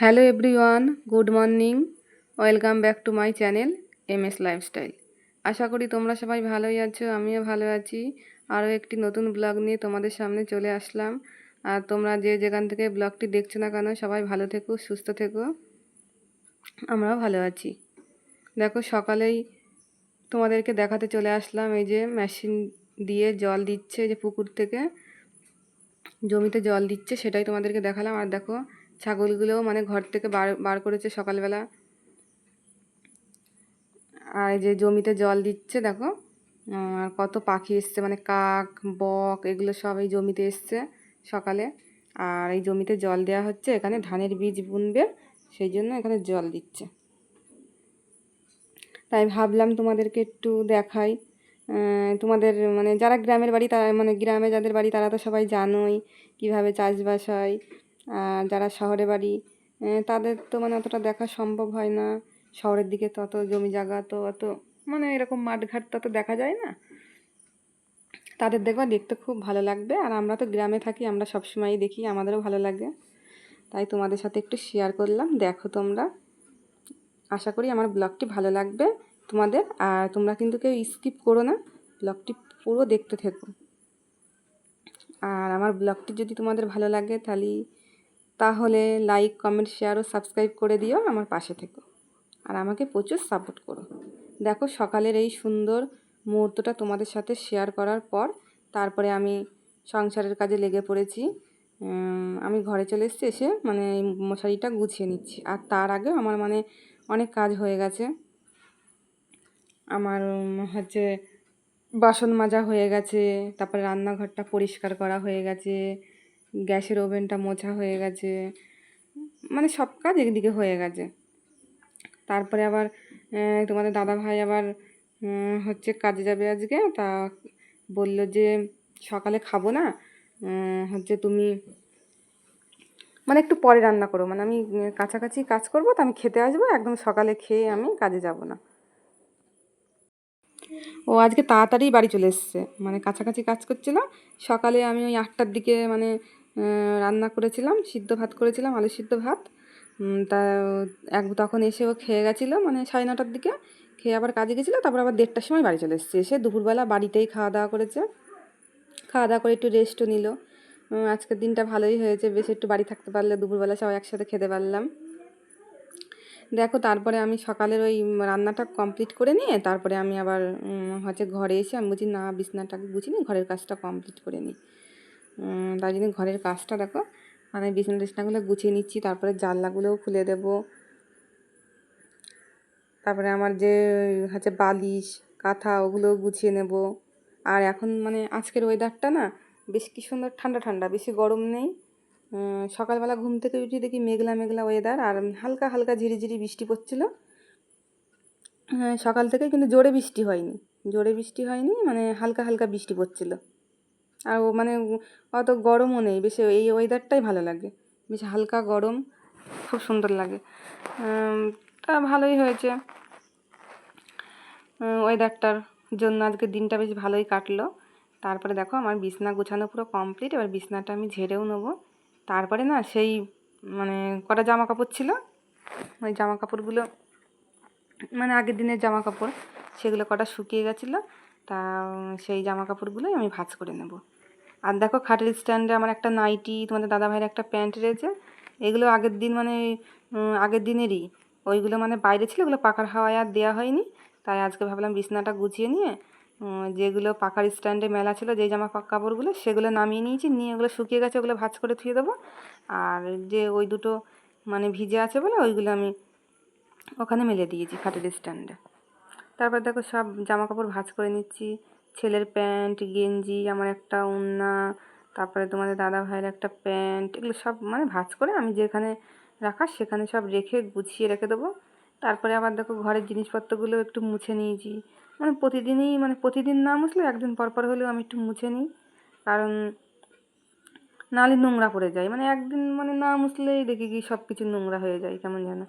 Hello everyone, good morning. Welcome back to my channel M S lifestyle. আশা করি তোমরা সবাই ভালোই আছো, আমিও ভালো আছি। আরও একটি নতুন ব্লগ নিয়ে তোমাদের সামনে চলে আসলাম। আর তোমরা যে যেখান থেকে ব্লগটি দেখছ না কেন, সবাই ভালো থেকো, সুস্থ থেকো। আমরাও ভালো আছি। দেখো, সকালেই তোমাদেরকে দেখাতে চলে আসলাম এই যে মেশিন দিয়ে জল দিচ্ছে যে পুকুর থেকে। জমিতে জল দিচ্ছে, সেটাই তোমাদেরকে দেখালাম। আর দেখো ছাগলগুলোও মানে ঘর থেকে বার বার করেছে সকালবেলা। আর যে জমিতে জল দিচ্ছে, দেখো। আর কত পাখি এসছে মানে কাক, বক, এগুলো সব এই জমিতে এসছে সকালে। আর এই জমিতে জল দেওয়া হচ্ছে, এখানে ধানের বীজ বুনবে, সেই জন্য এখানে জল দিচ্ছে। তাই ভাবলাম তোমাদেরকে একটু দেখাই। তোমাদের মানে যারা গ্রামের বাড়ি, তারা মানে গ্রামে যাদের বাড়ি, তারা তো সবাই জানোই কীভাবে চাষবাস হয়। যারা শহরে বাড়ি তাদের তো মানে অতটা দেখা সম্ভব হয় না। শহরের দিকে তো অত জমি জায়গা তো অত মানে এরকম মাঠঘাট তো অত দেখা যায় না। তাদের দেখবা দেখতে খুব ভালো লাগবে। আর আমরা তো গ্রামে থাকি, আমরা সবসময়ই দেখি, আমাদেরও ভালো লাগে। তাই তোমাদের সাথে একটু শেয়ার করলাম, দেখো তোমরা। আশা করি আমার ব্লগটি ভালো লাগবে তোমাদের। আর তোমরা কিন্তু কেউ স্কিপ করো না ব্লগটি পুরো দেখতে থেকো। আর আমার ব্লগটি যদি তোমাদের ভালো লাগে তাহলে তাহলে লাইক কমেন্ট শেয়ার ও সাবস্ক্রাইব করে দিও আমার পাশে থেকো। আর আমাকে প্রচুর সাপোর্ট করো। দেখো সকালের এই সুন্দর মুহূর্তটা তোমাদের সাথে শেয়ার করার পর তারপরে আমি সংসারের কাজে লেগে পড়েছি। আমি ঘরে চলে এসেছি, এসে মানে মশারিটা গুছিয়ে নিচ্ছি। আর তার আগে আমার মানে অনেক কাজ হয়ে গেছে। আমার হচ্ছে বাসন মাজা হয়ে গেছে, তারপরে রান্নাঘরটা পরিষ্কার করা হয়ে গেছে। গ্যাসের ওভেনটা মোছা হয়ে গেছে। মানে সব কাজ একদিকে হয়ে গেছে। তারপরে আবার তোমাদের দাদা ভাই আবার হচ্ছে কাজে যাবে আজকে। তা বলল যে, সকালে খাব না হচ্ছে তুমি মানে একটু পরে রান্না করো। মানে আমি কাছাকাছি কাজ করব, তো আমি খেতে আসব, একদম সকালে খেয়ে আমি কাজে যাব না। ও আজকে তাড়াতাড়ি বাড়ি চলে এসছে। মানে কাছাকাছি কাজ করছিল। সকালে আমি ওই আটটার দিকে মানে রান্না করেছিলাম, সিদ্ধ ভাত করেছিলাম আলু সিদ্ধ ভাত। তা এক তখন এসে ও খেয়ে গেছিল মানে সাড়ে নটার দিকে। খেয়ে আবার কাজে গেছিল, তারপর আবার দেড়টার সময় বাড়ি চলে এসেছে। এসে দুপুরবেলা বাড়িতেই খাওয়া দাওয়া করেছে। খাওয়া দাওয়া করে একটু রেস্টও নিল। আজকের দিনটা ভালোই হয়েছে, বেশ একটু বাড়ি থাকতে পারলে দুপুরবেলা সবাই একসাথে খেতে পারলাম। দেখো, তারপরে আমি সকালের ওই রান্নাটা কমপ্লিট করে নিয়ে, তারপরে আমি আবার হচ্ছে ঘরে এসে আমি বুঝি না বিছনাটাকে নিই ঘরের কাজটা কমপ্লিট করে নিই। তাই জন্য ঘরের কাজটা দেখো। মানে বিছনা টিছনাগুলো গুছিয়ে নিচ্ছি, তারপরে জানলাগুলোও খুলে দেব। তারপরে আমার যে হচ্ছে বালিশ, কাঁথা ওগুলো গুছিয়ে নেব। আর এখন মানে আজকের ওয়েদারটা না বেশ কি সুন্দর ঠান্ডা ঠান্ডা, বেশি গরম নেই। সকালবেলা ঘুম থেকে উঠে দেখি মেঘলা মেঘলা ওয়েদার আর হালকা হালকা ঝিরিঝিরি বৃষ্টি পড়ছিল। সকাল থেকে কিন্তু জোরে বৃষ্টি হয়নি। জোরে বৃষ্টি হয়নি মানে হালকা হালকা বৃষ্টি পড়ছিল। আর ও মানে অত গরমও নেই, বেশি এই ওয়েদারটাই ভালো লাগে। বেশ হালকা গরম, খুব সুন্দর লাগে। তা ভালোই হয়েছে। ওয়েদারটার জন্য আজকে দিনটা বেশ ভালোই কাটলো। তারপরে দেখো আমার বিছনা গোছানো পুরো কমপ্লিট এবার বিছনাটা আমি ঝেড়েও নেব। তারপরে না সেই মানে কটা জামা কাপড় ছিল? ওই জামা কাপড়গুলো মানে আগের দিনের জামা কাপড় সেগুলো কটা শুকিয়ে গেছিল। তা সেই জামা কাপড়গুলোই আমি ভাজ করে নেব। আর দেখো খাটের স্ট্যান্ডে আমার একটা নাইটি, তোমাদের দাদা ভাইয়ের একটা প্যান্ট রয়েছে। এগুলো আগের দিন মানে আগের দিনেরই। ওইগুলো মানে বাইরে ছিল, ওগুলো পাখার হাওয়ায় আর দেওয়া হয়নি। তাই আজকে ভাবলাম বিছনাটা গুছিয়ে নিয়ে যেগুলো পাখার স্ট্যান্ডে মেলা ছিল, যেই জামা কাপড়গুলো, সেগুলো নামিয়ে নিয়েছি, নিয়ে ওগুলো শুকিয়ে গেছে, ওগুলো ভাজ করে থুয়ে দেবো। আর যে ওই দুটো মানে ভিজে আছে বলে, ওইগুলো আমি ওখানে মেলে দিয়েছি খাটের স্ট্যান্ডে। তারপর দেখো সব জামা কাপড় ভাজ করে নিচ্ছি। ছেলের প্যান্ট, গেঞ্জি, আমার একটা উন্না তারপরে তোমাদের দাদা ভাইয়ের একটা প্যান্ট, এগুলো সব মানে ভাজ করে আমি যেখানে রাখা সেখানে সব রেখে গুছিয়ে রেখে দেবো। তারপরে আবার দেখো ঘরের জিনিসপত্রগুলো একটু মুছে নিয়েছি। মানে প্রতিদিনই মানে প্রতিদিন না মুছলে একদিন পর পর হলেও আমি একটু মুছে নিই। কারণ নালে নোংরা পড়ে যায়। মানে একদিন মানে না মুছলেই দেখি কি সব কিছু নোংরা হয়ে যায়, কেমন যেন।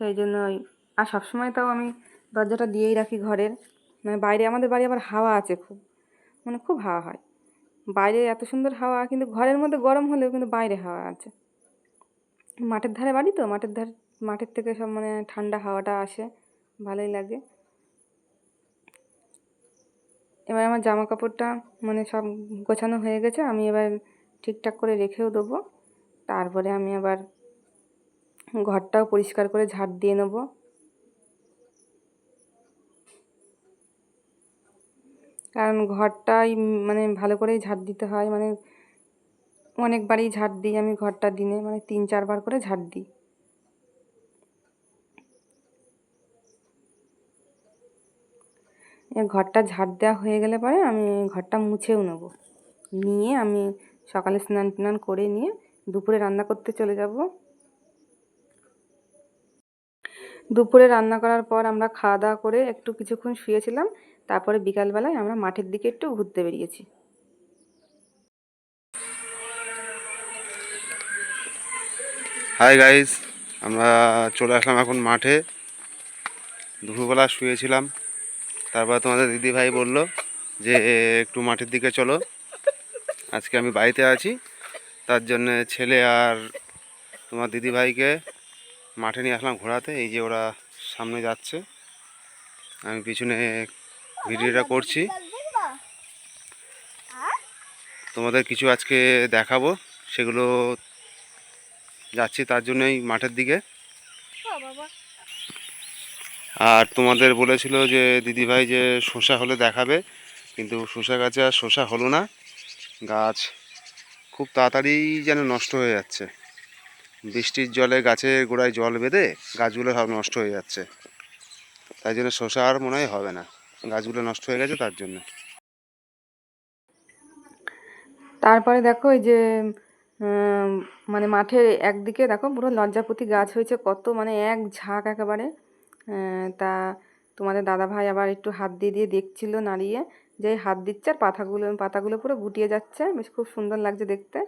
সেই জন্য আর সবসময় তাও আমি দরজাটা দিয়েই রাখি ঘরের। মানে বাইরে আমাদের বাড়ি আবার হাওয়া আছে খুব। মানে খুব হাওয়া হয়। বাইরে এত সুন্দর হাওয়া, কিন্তু ঘরের মধ্যে গরম হলেও কিন্তু বাইরে হাওয়া আছে। মাঠের ধারে বাড়ি তো? মাঠের ধারে, মাঠের থেকে সব মানে ঠান্ডা হাওয়াটা আসে। ভালোই লাগে। এবার আমার জামা কাপড়টা মানে সব গোছানো হয়ে গেছে। আমি এবার ঠিকঠাক করে রেখেও দেবো। তারপরে আমি আবার ঘরটাও পরিষ্কার করে ঝাড় দিয়ে নেব। কারণ ঘরটাই মানে ভালো করেই ঝাড় দিতে হয়। মানে অনেকবারই ঝাড় দিই আমি ঘরটা দিনে মানে তিন, চারবার করে ঝাড় দিই। ঘরটা ঝাড় দেওয়া হয়ে গেলে পরে আমি ঘরটা মুছেও নেব। নিয়ে আমি সকালে স্নান টান করে নিয়ে দুপুরে রান্না করতে চলে যাব। দুপুরে রান্না করার পর আমরা খাওয়া দাওয়া করে একটু কিছুক্ষণ শুয়েছিলাম। তারপরে বিকালবেলায় আমরা মাঠের দিকে একটু ঘুরতে বেরিয়েছি। হাই গাইস আমরা চলে আসলাম এখন মাঠে। দুপুরবেলা শুয়েছিলাম। তারপর তোমাদের দিদি ভাই বলল যে, একটু মাঠের দিকে চলো। আজকে আমি বাড়িতে আছি। তার জন্য ছেলে আর তোমার দিদি ভাইকে মাঠে নিয়ে আসলাম ঘোরাতে, এই যে ওরা সামনে যাচ্ছে। আমি পিছনে ভিডিওটা করছি। তোমাদের কিছু আজকে দেখাবো, সেগুলো যাচ্ছি তার জন্যই মাঠের দিকে। আর তোমাদের বলেছিল যে দিদিভাই যে শসা হলে দেখাবে, কিন্তু শসা গাছে আর শসা হলো না। গাছ খুব তাড়াতাড়ি যেন নষ্ট হয়ে যাচ্ছে। বৃষ্টির জলে গাছের গোড়ায় জল বেঁধে গাছগুলো সব নষ্ট হয়ে যাচ্ছে। তাই জন্য শসা আর মনে হয় হবে না। গাছগুলো নষ্ট হয়ে গেছে তার জন্য। তারপরে দেখো এই যে মানে মাঠের একদিকে দেখো পুরো লজ্জাপতি গাছ হয়েছে, কত মানে এক ঝাঁক একেবারে। তা তোমাদের দাদা ভাই আবার একটু হাত দিয়ে দিয়ে দেখছিল নাড়িয়ে। যে হাত দিচ্ছে আর পাতাগুলো পাতাগুলো পুরো গুটিয়ে যাচ্ছে। বেশ খুব সুন্দর লাগছে দেখতে।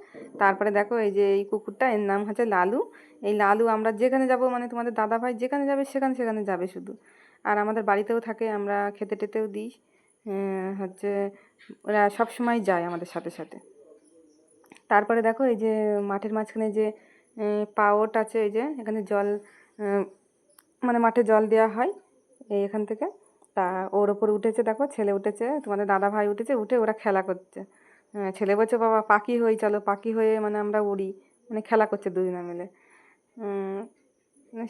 তারপরে দেখো এই যে এই কুকুরটা, এর নাম হচ্ছে লালু। এই লালু আমরা যেখানে যাব মানে তোমাদের দাদা ভাই যেখানে যাবে সেখানে সেখানে যাবে শুধু। আর আমাদের বাড়িতেও থাকে, আমরা খেতে টেতেও দিই। হচ্ছে ওরা সব সময় যায় আমাদের সাথে সাথে। তারপরে দেখো এই যে মাঠের মাঝখানে যে পাওট আছে এই যে, এখানে জল মানে মাঠে জল দেওয়া হয় এখান থেকে। তা ওর ওপর উঠেছে দেখো, ছেলে উঠেছে, তোমাদের দাদা ভাই উঠেছে, উঠে ওরা খেলা করছে। ছেলে বলছে, বাবা, পাখি হই, চলো, পাখি হয়ে মানে আমরা উড়ি। মানে খেলা করছে দুজনে মিলে।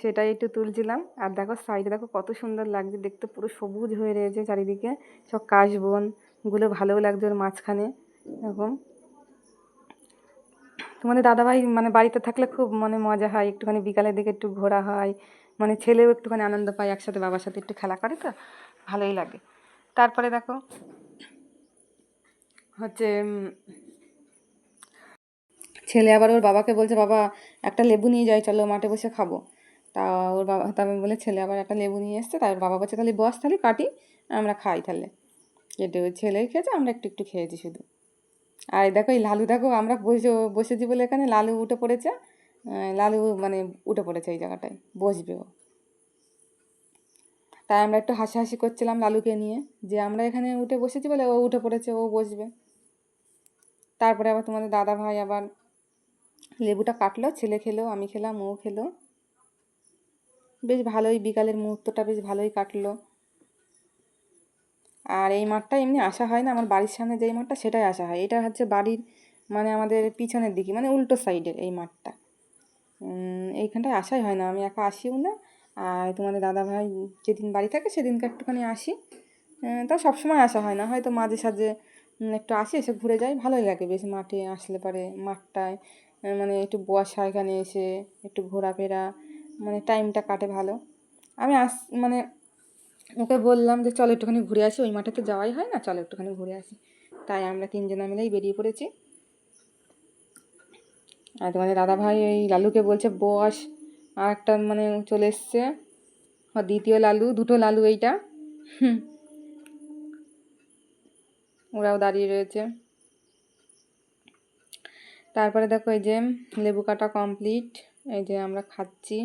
সেটাই একটু তুলছিলাম। আর দেখো সাইডে দেখো কত সুন্দর লাগছে, দেখতে পুরো সবুজ হয়ে রয়েছে চারিদিকে। সব কাশবনগুলো ভালোও লাগছে ওর মাঝখানে, এরকম। তোমাদের দাদাভাই মানে বাড়িতে থাকলে খুব মানে মজা হয়, একটুখানি বিকালের দিকে একটু ঘোরা হয়। মানে ছেলেও একটুখানি আনন্দ পায়, একসাথে বাবার সাথে একটু খেলা করে তো। ভালোই লাগে। তারপরে দেখো। হচ্ছে ছেলে আবার ওর বাবাকে বলছে, বাবা, একটা লেবু নিয়ে যাই, চলো মাঠে বসে খাব। তা ওর বাবা তবে বলে, ছেলে আবার একটা লেবু নিয়ে এসছে। তার বাবা বলছে, তাহলে বস, তাহলে কাটি, আমরা খাই তাহলে। কেটে ওই ছেলে খেয়েছে, আমরা একটু একটু খেয়েছি শুধু। আর দেখো, এই লালু, দেখো, আমরা বসে, বসেছি বলে এখানে লালু উঠে পড়েছে। লালু মানে উঠে পড়েছে এই জায়গাটায়, বসবে ও। তাই আমরা একটু হাসাহাসি করছিলাম লালুকে নিয়ে যে আমরা এখানে উঠে বসেছি বলে ও উঠে পড়েছে, ও বসবে। তারপরে আবার তোমাদের দাদা ভাই আবার লেবুটা কাটলো, ছেলে খেলো, আমি খেলাম, ও খেলো। বেশ ভালোই, বিকালের মুহূর্তটা বেশ ভালোই কাটলো। আর এই মাঠটা এমনি আসা হয় না, আমার বাড়ির সামনে যেই মাঠটা সেটাই আসা হয়। এটা হচ্ছে বাড়ির মানে আমাদের পিছনের দিকে মানে উল্টো সাইডের এই মাঠটা। এইখানটায় আসাই হয় না, আমি একা আসিও না। আর তোমাদের দাদা ভাই যেদিন বাড়ি থাকে সেদিনকে একটুখানি আসি। আহ, তা সবসময় আসা হয় না হয়তো মাঝে সাঝে একটু আসি এসে ঘুরে যাই ভালোই লাগে। বেশ মাঠে আসলে পরে মাঠটায় মানে একটু বসা এখানে এসে একটু ঘোরাফেরা মানে টাইমটা কাটে ভালো। আমি আস মানে ওকে বললাম যে চলো একটুখানি ঘুরে আসি ওই মাঠে তো যাওয়াই হয় না চলো একটুখানি ঘুরে আসি। তাই আমরা তিনজনে মিলেই বেরিয়ে পড়েছি। আর তোমাদের দাদা ভাই ওই লালুকে বলছে বস আর একটা মানে চলে এসছে। দ্বিতীয় লালু, দুটো লালু এইটা। ওরাও দাঁড়িয়ে রয়েছে। তারপরে দেখো এই যে লেবু কাটা কমপ্লিট এই যে আমরা খাচ্ছি।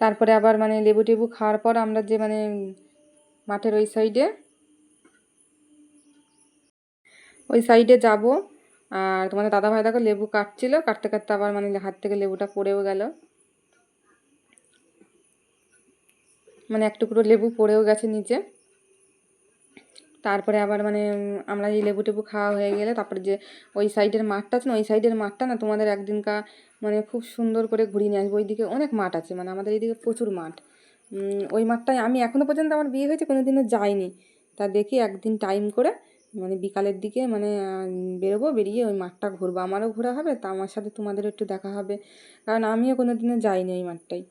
তারপরে আবার মানে লেবু টেবু খাওয়ার পর আমরা যে মানে মাঠের ওই সাইডে ওই সাইডে যাব। আর তোমাদের দাদা ভাই দেখো লেবু কাটছিল, কাটতে কাটতে আবার মানে হাত থেকে লেবুটা পড়েও গেল। মানে এক টুকরো লেবু পড়েও গেছে নিচে। তারপরে আবার মানে আমরা এই লেবু টেবু খাওয়া হয়ে গেলে তারপরে যে ওই সাইডের মাঠটা আছে না, ওই সাইডের মাঠটা না তোমাদের একদিনকা মানে খুব সুন্দর করে ঘুরিয়ে নিয়ে আসব। ওইদিকে অনেক মাঠ আছে মানে আমাদের এইদিকে প্রচুর মাঠ। ওই মাঠটায় আমি এখনও পর্যন্ত আমার বিয়ে হয়েছে কোনো দিনও যাইনি। তা দেখি একদিন টাইম করে মানে বিকালের দিকে মানে বেরোবো, বেরিয়ে ওই মাঠটা ঘুরবো। আমারও ঘোরা হবে, তা আমার সাথে তোমাদেরও একটু দেখা হবে। কারণ আমিও কোনো দিনও যাইনি ওই মাঠটাই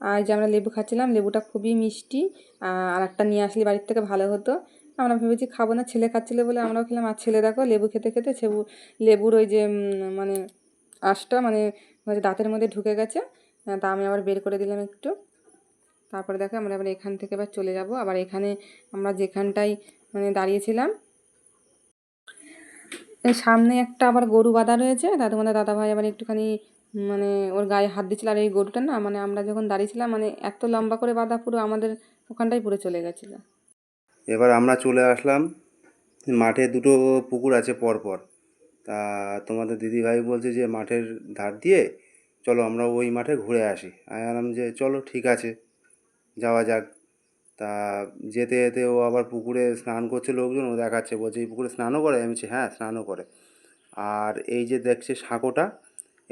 আর যে আমরা লেবু খাচ্ছিলাম, লেবুটা খুবই মিষ্টি আর একটা নিয়ে আসলে বাড়ির থেকে ভালো হতো। আমরা ভেবেছি খাব না, ছেলে খাচ্ছিল বলে আমরাও খেলাম। আর ছেলে দেখো, লেবু খেতে খেতে ছেবু, লেবুর ওই যে মানে আঁশটা মানে হচ্ছে দাঁতের মধ্যে ঢুকে গেছে। তা আমি আবার বের করে দিলাম একটু। তারপরে দেখো আমরা আবার এখান থেকে আবার চলে যাব। আবার এখানে আমরা যেখানটায় মানে দাঁড়িয়েছিলাম সামনে একটা আবার গরু বাঁধা রয়েছে। তা তোমাদের দাদা ভাই আবার একটুখানি মানে ওর গায়ে হাত দিচ্ছিল আর এই গরুটা না মানে আমরা যখন দাঁড়িয়েছিলাম মানে এত লম্বা করে বাঁধা পুরো আমাদের ওখানটাই পুরো চলে গেছিল। এবার আমরা চলে আসলাম। মাঠে দুটো পুকুর আছে পরপর। তা তোমাদের দিদিভাই বলছে যে মাঠের ধার দিয়ে চলো, আমরা ওই মাঠে ঘুরে আসি। আমি যে চলো, ঠিক আছে। যাওয়া যাক। তা যেতে যেতে ও আবার পুকুরে স্নান করছে লোকজন, ও দেখাচ্ছে, বলছে, এই পুকুরে স্নানও করে? আমি বলছি হ্যাঁ স্নানও করে। আর এই যে দেখছে সাঁকোটা,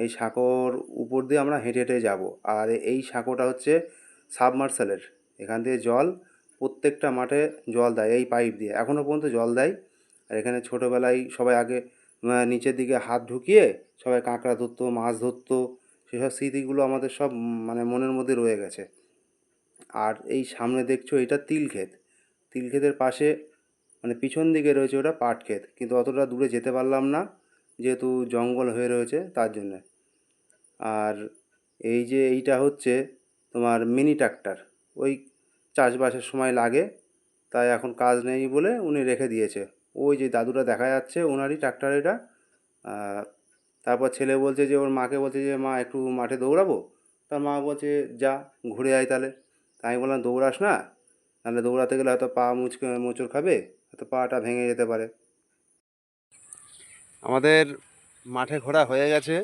এই সাঁকোর উপর দিয়ে আমরা হেঁটে হেঁটে যাব। আর এই সাঁকোটা হচ্ছে সাবমার্সেলের। এখান থেকে জল, প্রত্যেকটা মাঠে জল দেয়, এই পাইপ দিয়ে। এখনও পর্যন্ত জল দেয়। আর এখানে ছোটোবেলায় সবাই আগে নিচের দিকে হাত ঢুকিয়ে সবাই কাঁকড়া ধরতো, মাছ ধরতো, সেসব স্মৃতিগুলো আমাদের সব মানে মনের মধ্যে রয়ে গেছে। আর এই সামনে দেখছ এটা তিল ক্ষেত। তিল ক্ষেতের পাশে মানে পিছন দিকে রয়েছে ওটা পাট ক্ষেত। কিন্তু অতটা দূরে যেতে পারলাম না, যেহেতু জঙ্গল হয়ে রয়েছে তার জন্যে। আর এই যে এইটা হচ্ছে তোমার মিনি ট্রাক্টর। ওই চাষবাসের সময় লাগে, তাই এখন কাজ নেই বলে উনি রেখে দিয়েছে। ওই যে দাদুটা দেখা যাচ্ছে, ওনারই ট্রাক্টর এটা। তারপর ছেলে বলছে যে, ওর মাকে বলছে যে, মা, একটু মাঠে দৌড়াবো? তার মা বলছে, যা, ঘুরে আয় তাহলে। তাই আমি বললাম দৌড়াস না? তাহলে দৌড়াতে গেলে হয়তো পা মুচকে মোচড় খাবে হয়তো পাটা ভেঙে যেতে পারে। আমাদের মাঠে ঘোরা হয়ে গেছে।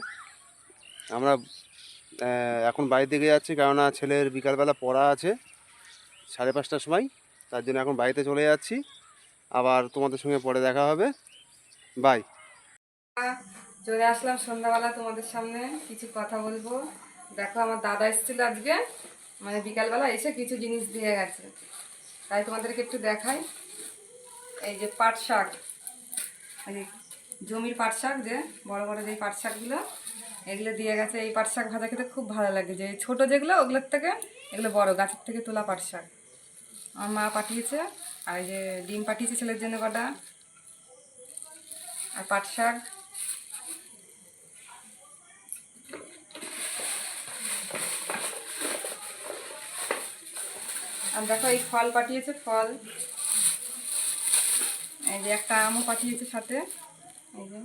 আমরা এখন বাড়ির দিকে যাচ্ছি কেননা ছেলের বিকালবেলা পড়া আছে সাড়ে পাঁচটার সময়। তার জন্য এখন বাড়িতে চলে যাচ্ছি। আবার তোমাদের সঙ্গে পরে দেখা হবে। বাই। চলে আসলাম সন্ধ্যাবেলা তোমাদের সামনে। কিছু কথা বলব। দেখো আমার দাদা এসেছিল আজকে। মানে বিকালবেলা এসে কিছু জিনিস দিয়ে গেছে। তাই তোমাদেরকে একটু দেখাই। এই যে পাট শাক। এই জমির পাট শাক যে, বড় বড় যে পাট শাকগুলো, এগুলো দিয়ে গেছে। এই পাট শাক ভাজা খেতে খুব ভালো লাগে যে, ছোট যেগুলো, ওগুলোর থেকে, এগুলো বড়, গাছের থেকে তোলা পাট শাক। আমার মা পাঠিয়েছে, আর এই যে ডিম পাঠিয়েছে ছেলের জন্য কটা। আর পাট শাক। আর দেখো এই ফল পাঠিয়েছে, ফল। এই যে একটা আমও পাঠিয়েছে সাথে। এই যে।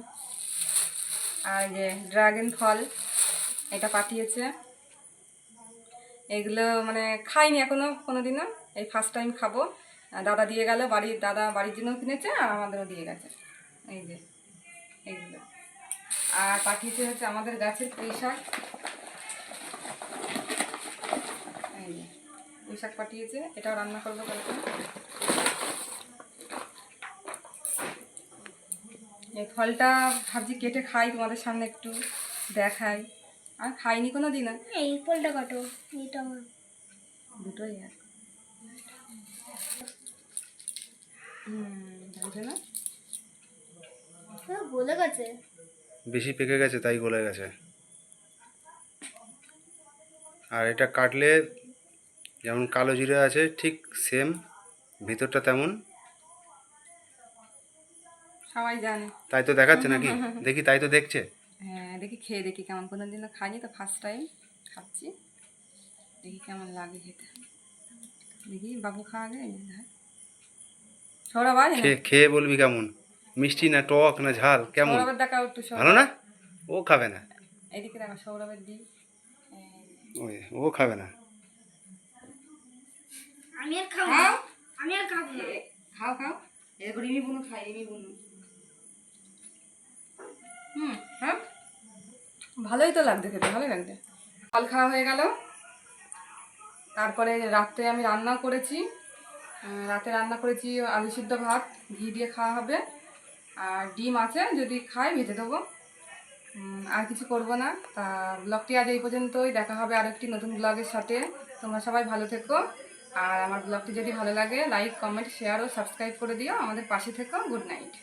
আর যে ড্রাগন ফল, এটা পাঠিয়েছে। এগুলো মানে খাইনি এখনও, কোনোদিনও। এই ফার্স্ট টাইম খাব। দাদা দিয়ে গেল, বাড়ির দাদা বাড়ির জন্যও কিনেছে আর আমাদেরও দিয়ে গেছে। এই যে, এইগুলো। আর পাঠিয়েছে হচ্ছে আমাদের গাছের পুঁই শাক এই যে পুঁই শাক পাঠিয়েছে। এটাও রান্না করব কালকে। এই ফলটা ভাবছি কেটে খাই তোমাদের সামনে একটু দেখাই। আর খাইনি কোনো দিন এই ফলটা কাটো এইটা আমার। দুটোই আর। হ্যাঁ বলে গেছে। বেশি পেকে গেছে তাই গলে গেছে। আর এটা কাটলে যেমন কালো জিরে আছে ঠিক সেম ভিতরটা তেমন। সবাই জানে। তাই তো দেখাচ্ছে নাকি? দেখি তাই তো দেখছে। হ্যাঁ দেখি খেয়ে দেখি কেমন। কোনো দিনও খাইনি তো ফার্স্ট টাইম খাচ্ছি। দেখি কেমন লাগে খেতে। দেখি বাবু খাওয়া আগে সৌরভ আয়। খেয়ে খেয়ে বলবি কেমন? মিষ্টি না টক না ঝাল কেমন? ভালো না? ও খাবে না। এদিকে দেখা সৌরভের দিই ও খাবে না। আমি আর খাব না। আমি আর খাব না। খাও খাও। এরকম রিমি বুনু খাই রিমি বুনু হুম হ্যাঁ? ভালোই তো লাগছে খেতে ভালোই লাগছে। ফল খাওয়া হয়ে গেল। তারপরে রাত্রে আমি রান্নাও করেছি। রাতে রান্না করেছি আলু সিদ্ধ ভাত ঘি দিয়ে খাওয়া হবে। আর ডিম আছে যদি খাই ভেজে দেবো। আর কিছু করব না। তা ব্লগটি আজ এই পর্যন্তই। দেখা হবে আর একটি নতুন ব্লগের সাথে। তোমরা সবাই ভালো থেকো। আর আমার ব্লগটি যদি ভালো লাগে লাইক কমেন্ট শেয়ার ও সাবস্ক্রাইব করে দিও। আমাদের পাশে থেকো গুড নাইট।